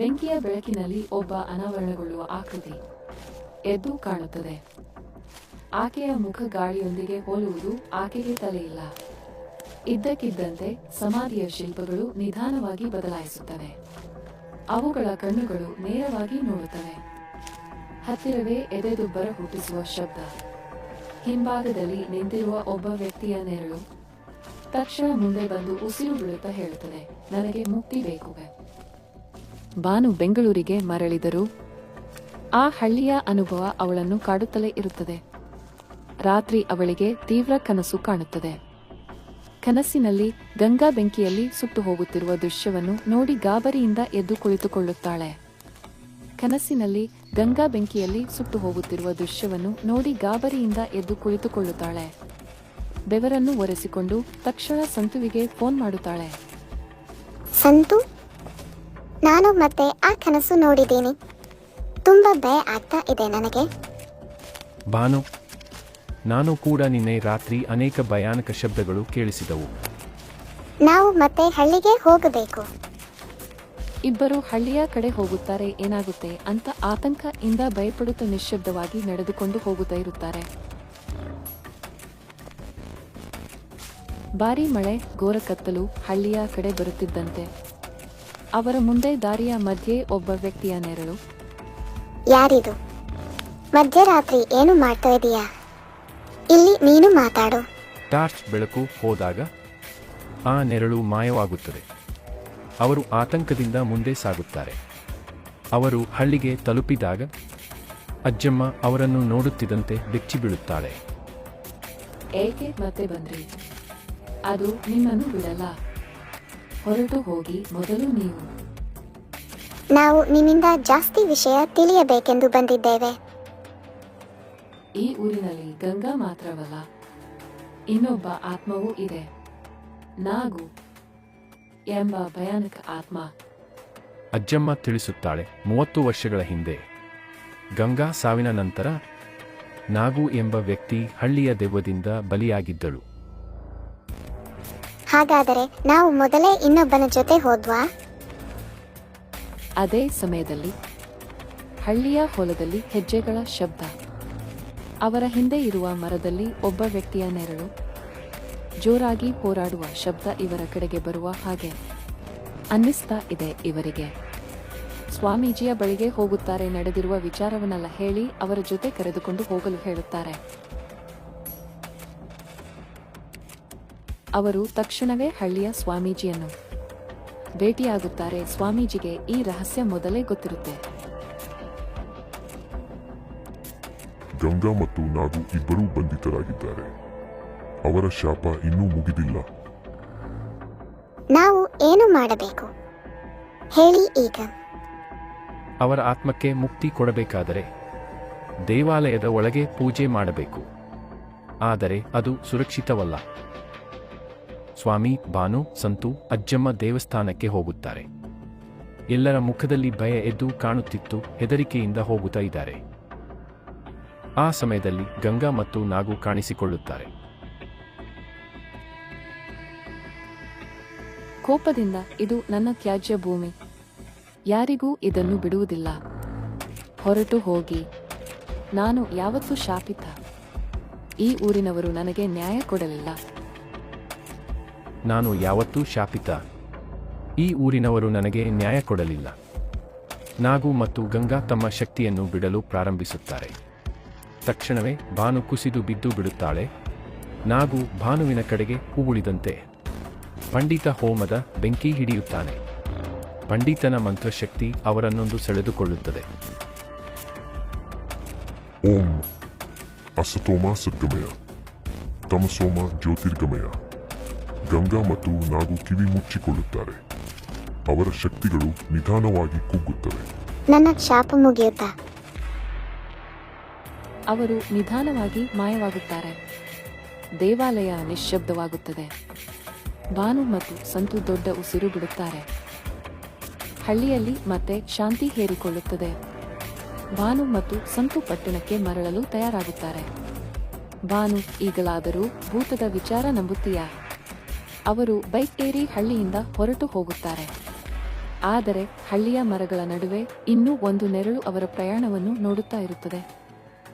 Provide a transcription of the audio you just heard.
ಬೆಂಕಿಯ ಬೆಳಕಿನಲ್ಲಿ ಒಬ್ಬ ಅನಾವರಣಗೊಳ್ಳುವ ಆಕೃತಿ ಎದ್ದು ಕಾಣುತ್ತದೆ. ಆಕೆಯ ಮುಖ ಗಾಳಿಯೊಂದಿಗೆ ಹೋಲುವುದು ಆಕೆಗೆ ತಲೆಯಿಲ್ಲ. ಇದ್ದಕ್ಕಿದ್ದಂತೆ ಸಮಾಧಿಯ ಶಿಲ್ಪಗಳು ನಿಧಾನವಾಗಿ ಬದಲಾಯಿಸುತ್ತವೆ. ಅವುಗಳ ಕಣ್ಣುಗಳು ನೇರವಾಗಿ ನೋಡುತ್ತವೆ. ಹತ್ತಿರವೇ ಎದೆದುಬ್ಬರ ಹುಟ್ಟಿಸುವ ಶಬ್ದ. ಹಿಂಭಾಗದಲ್ಲಿ ನಿಂತಿರುವ ಒಬ್ಬ ವ್ಯಕ್ತಿಯ ನೆರಳು ತಕ್ಷಣ ಮುಂದೆ ಬಂದು ಉಸಿರು ಬಿಡುತ್ತಾ ಹೇಳುತ್ತದೆ, ನನಗೆ ಮುಕ್ತಿ ಬೇಕು. ಬಾನು ಬೆಂಗಳೂರಿಗೆ ಮರಳಿದರು. ಆ ಹಳ್ಳಿಯ ಅನುಭವ ಅವಳನ್ನು ಕಾಡುತ್ತಲೇ ಇರುತ್ತದೆ. ರಾತ್ರಿ ಅವಳಿಗೆ ತೀವ್ರ ಕನಸು ಕಾಣುತ್ತದೆ. ಕನಸಿನಲ್ಲಿ ಗಂಗಾ ಬೆಂಕಿಯಲ್ಲಿ ಸುಟ್ಟು ಹೋಗುತ್ತಿರುವ ದೃಶ್ಯವನ್ನು ನೋಡಿ ಗಾಬರಿಯಿಂದ ಎದ್ದು ಕುಳಿತುಕೊಳ್ಳುತ್ತಾಳೆ. ಕನಸಿನಲ್ಲಿ ಗಂಗಾ ಬೆಂಕಿಯಲ್ಲಿ ಸುಟ್ಟು ಹೋಗುತ್ತಿರುವ ದೃಶ್ಯವನ್ನು ನೋಡಿ ಗಾಬರಿಯಿಂದ ಎದ್ದು ಕುಳಿತುಕೊಳ್ಳುತ್ತಾಳೆ. ಬೆವರನ್ನು ಒರೆಸಿಕೊಂಡು ತಕ್ಷಣ ಸಂತುವಿಗೆ ಫೋನ್ ಮಾಡುತ್ತಾಳೆ. ಸಂತು? ನಾನು ಮತ್ತೆ ಆ ಕನಸು ನೋಡಿದ್ದೀನಿ. ತುಂಬ ಭಯ ಆಗ್ತಾ ಇದೆ ನನಗೆ. ಭಾನು ನಾನು ಕೂಡ ನಿನ್ನೆ ರಾತ್ರಿ ಅನೇಕ ಭಯಾನಕ ಶಬ್ದಗಳು ಕೇಳಿಸಿದವು. ನಾವು ಮತ್ತೆ ಹಳ್ಳಿಗೆ ಹೋಗಬೇಕು. ಇಬ್ಬರು ಹಳ್ಳಿಯ ಕಡೆ ಹೋಗುತ್ತಾರೆ ಏನಾಗುತ್ತೆ ಅಂತ ಆತಂಕ ಇಂದ ಭಯಪಡುತ್ತಾ ನಿಶ್ಶಬ್ದವಾಗಿ ನಡೆದುಕೊಂಡು ಹೋಗುತ್ತಾ ಇರುತ್ತಾರೆ. ಭಾರಿ ಮಳೆ ಘೋರ ಕತ್ತಲು ಹಳ್ಳಿಯ ಕಡೆ ಬರುತ್ತಿದ್ದಂತೆ. ಅವರ ಮುಂದೆ ದಾರಿಯ ಮಧ್ಯೆ ಒಬ್ಬ ವ್ಯಕ್ತಿಯ ನೆರಳು. ಯಾರಿದು? ಮಧ್ಯರಾತ್ರಿ ಏನು ಮಾಡ್ತಾ ಇದೀಯಾ? ಇಲ್ಲಿ ನೀನು ಮಾತಾಡು. ಟಾರ್ಚ್ ಬೆಳಕು ಹೋದಾಗ ಆ ನೆರಳು ಮಾಯವಾಗುತ್ತದೆ. ಅವರು ಆತಂಕದಿಂದ ಮುಂದೆ ಸಾಗುತ್ತಾರೆ. ಅವರು ಹಳ್ಳಿಗೆ ತಲುಪಿದಾಗ ಅಜ್ಜಮ್ಮ ಅವರನ್ನು ನೋಡುತ್ತಿದ್ದಂತೆ ಬೆಚ್ಚಿ ಬೀಳುತ್ತಾಳೆ. ಏಕೆ ಮತ್ತೆ ಬಂದ್ರಿ? ಅದು ನಿಮ್ಮನ್ನು ಬಿಡಲ್ಲ. ಹೊರಟು ಹೋಗಿ ಮೊದಲು ನೀವು. ನಾವು ನಿಮ್ಮಿಂದ ಜಾಸ್ತಿ ವಿಷಯ ತಿಳಿಯಬೇಕೆಂದು ಬಂದಿದ್ದೇವೆ. ಈ ಊರಿನಲ್ಲಿ ಗಂಗಾ ಮಾತ್ರವಲ್ಲ ಇನ್ನೊಬ್ಬ ಆತ್ಮವೂ ಇದೆ. ನಾಗು ಎಂಬ ಭಯಾನಕ ಆತ್ಮ. ಅಜ್ಜಮ್ಮ ತಿಳಿಸುತ್ತಾಳೆ ಮೂವತ್ತು ವರ್ಷಗಳ ಹಿಂದೆ ಗಂಗಾ ಸಾವಿನ ನಂತರ ನಾಗು ಎಂಬ ವ್ಯಕ್ತಿ ಹಳ್ಳಿಯ ದೆವ್ವದಿಂದ ಬಲಿಯಾಗಿದ್ದಳು. ಹಾಗಾದರೆ ನಾವು ಮೊದಲೇ ಇನ್ನೊಬ್ಬನ ಜೊತೆ ಹೋದ್ವಾ? ಅದೇ ಸಮಯದಲ್ಲಿ, ಹಳ್ಳಿಯ ಹೊಲದಲ್ಲಿ ಹೆಜ್ಜೆಗಳ ಶಬ್ದ. ಅವರ ಹಿಂದೆ ಇರುವ ಮರದಲ್ಲಿ ಒಬ್ಬ ವ್ಯಕ್ತಿಯ ನೆರಳು, ಜೋರಾಗಿ ಹೋರಾಡುವ ಶಬ್ದ ಇವರ ಕಡೆಗೆ ಬರುವ ಹಾಗೆ ಅನ್ನಿಸ್ತಾ ಇದೆ ಇವರಿಗೆ. ಸ್ವಾಮೀಜಿಯ ಬಳಿಗೆ ಹೋಗುತ್ತಾರೆ ನಡೆದಿರುವ ವಿಚಾರವನ್ನೆಲ್ಲ ಹೇಳಿ ಅವರ ಜೊತೆ ಕರೆದುಕೊಂಡು ಹೋಗಲು ಹೇಳುತ್ತಾರೆ. ಅವರು ತಕ್ಷಣವೇ ಹಳ್ಳಿಯ ಸ್ವಾಮೀಜಿಯನ್ನು. ಭೇಟಿಯಾಗುತ್ತಾರೆ ಸ್ವಾಮೀಜಿಗೆ ಈ ರಹಸ್ಯ ಮೊದಲೇ ಗೊತ್ತಿರುತ್ತೆ. ಗಂಗಾ ಮತ್ತು ನಾಗು ಇಬ್ಬರೂ ಬಂಧಿತರಾಗಿದ್ದಾರೆ. ಅವರ ಶಾಪ ಇನ್ನೂ ಮುಗಿದಿಲ್ಲ. ನಾವು ಏನು ಮಾಡಬೇಕು? ಹೇಳಿ ಈಗ. ಅವರ ಆತ್ಮಕ್ಕೆ ಮುಕ್ತಿ ಕೊಡಬೇಕಾದರೆ ದೇವಾಲಯದ ಒಳಗೆ ಪೂಜೆ ಮಾಡಬೇಕು. ಆದರೆ ಅದು ಸುರಕ್ಷಿತವಲ್ಲ. ಸ್ವಾಮಿ, ಬಾನು, ಸಂತು, ಅಜ್ಜಮ್ಮ ದೇವಸ್ಥಾನಕ್ಕೆ ಹೋಗುತ್ತಾರೆ. ಎಲ್ಲರ ಮುಖದಲ್ಲಿ ಭಯ ಎದ್ದು ಕಾಣುತ್ತಿತ್ತು, ಹೆದರಿಕೆಯಿಂದ ಹೋಗುತ್ತಾ ಇದ್ದಾರೆ. ಆ ಸಮಯದಲ್ಲಿ ಗಂಗಾ ಮತ್ತು ನಾಗು ಕಾಣಿಸಿಕೊಳ್ಳುತ್ತಾರೆ. ಕೋಪದಿಂದ ಇದು ನನ್ನ ತ್ಯಾಜ್ಯ ಭೂಮಿ. ಯಾರಿಗೂ ಇದನ್ನು ಬಿಡುವುದಿಲ್ಲ. ಹೊರಟು ಹೋಗಿ. ನಾನು ಯಾವತ್ತೂ ಶಾಪಿತ. ಈ ಊರಿನವರು ನನಗೆ ನ್ಯಾಯ ಕೊಡಲಿಲ್ಲ. ನಾನು ಯಾವತ್ತೂ ಶಾಪಿತ. ಈ ಊರಿನವರು ನನಗೆ ನ್ಯಾಯ ಕೊಡಲಿಲ್ಲ. ನಾಗು ಮತ್ತು ಗಂಗಾ ತಮ್ಮ ಶಕ್ತಿಯನ್ನು ಬಿಡಲು ಪ್ರಾರಂಭಿಸುತ್ತಾರೆ. ತಕ್ಷಣವೇ ಭಾನು ಕುಸಿದು ಬಿದ್ದು ಬಿಡುತ್ತಾಳೆ. ನಾಗು ಭಾನುವಿನ ಕಡೆಗೆ ಉಗುಳಿದಂತೆ ಪಂಡಿತ ಹೋಮದ ಬೆಂಕಿ ಹಿಡಿಯುತ್ತಾನೆ. ಪಂಡಿತನ ಮಂತ್ರಶಕ್ತಿ ಅವರನ್ನೊಂದು ಸೆಳೆದುಕೊಳ್ಳುತ್ತದೆ. ಓಂ ಅಸತೋಮ ಸದ್ಗಮಯ, ತಮಸೋಮ ಜ್ಯೋತಿರ್ಗಮಯ. ಗಂಗಾ ಮತ್ತು ನಾಗು ಕಿವಿ ಮುಚ್ಚಿಕೊಳ್ಳುತ್ತಾರೆ. ಅವರ ಶಕ್ತಿಗಳು ನಿಧಾನವಾಗಿ ಕುಗ್ಗುತ್ತವೆ. ನನ್ನ ಶಾಪ ಮುಗಿಯುತ್ತಾ? ಅವರು ನಿಧಾನವಾಗಿ ಮಾಯವಾಗುತ್ತಾರೆ. ದೇವಾಲಯ ನಿಶ್ಶಬ್ದವಾಗುತ್ತದೆ. ಬಾನು ಮತ್ತು ಸಂತು ದೊಡ್ಡ ಉಸಿರು ಬಿಡುತ್ತಾರೆ. ಹಳ್ಳಿಯಲ್ಲಿ ಮತ್ತೆ ಶಾಂತಿ ಹೇರಿಕೊಳ್ಳುತ್ತದೆ. ಬಾನು ಮತ್ತು ಸಂತು ಪಟ್ಟಣಕ್ಕೆ ಮರಳಲು ತಯಾರಾಗುತ್ತಾರೆ. ಬಾನು ಈಗಲಾದರೂ ಭೂತದ ವಿಚಾರ ನಂಬುತ್ತೀಯಾ? ಅವರು ಬೈಕ್ ಏರಿ ಹಳ್ಳಿಯಿಂದ ಹೊರಟು ಹೋಗುತ್ತಾರೆ. ಆದರೆ ಹಳ್ಳಿಯ ಮರಗಳ ನಡುವೆ ಇನ್ನೂ ಒಂದು ನೆರಳು ಅವರ ಪ್ರಯಾಣವನ್ನು ನೋಡುತ್ತಾ ಇರುತ್ತದೆ.